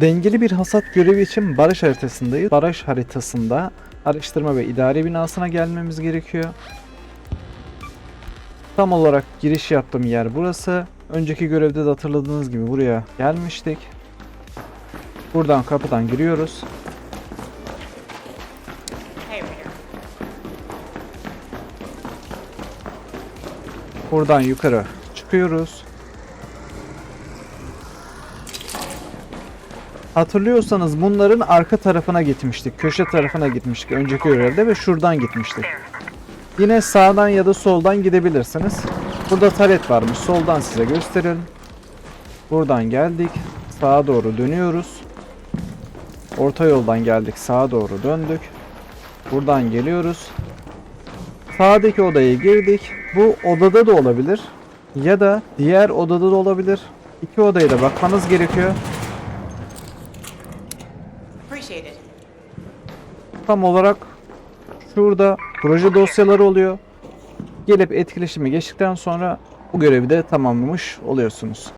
Dengeli bir hasat görevi için baraj haritasındayız. Baraj haritasında araştırma ve idari binasına gelmemiz gerekiyor. Tam olarak giriş yaptığım yer burası. Önceki görevde de hatırladığınız gibi buraya gelmiştik. Buradan kapıdan giriyoruz. Buradan yukarı çıkıyoruz. Hatırlıyorsanız bunların arka tarafına gitmiştik. Köşe tarafına gitmiştik önceki görevde ve şuradan gitmiştik. Yine sağdan ya da soldan gidebilirsiniz. Burada taret varmış. Soldan size gösterelim. Buradan geldik. Sağa doğru dönüyoruz. Orta yoldan geldik. Sağa doğru döndük. Buradan geliyoruz. Sağdaki odaya girdik. Bu odada da olabilir. Ya da diğer odada da olabilir. İki odaya da bakmanız gerekiyor. Tam olarak şurada proje dosyaları oluyor. Gelip etkileşime geçtikten sonra bu görevi de tamamlamış oluyorsunuz.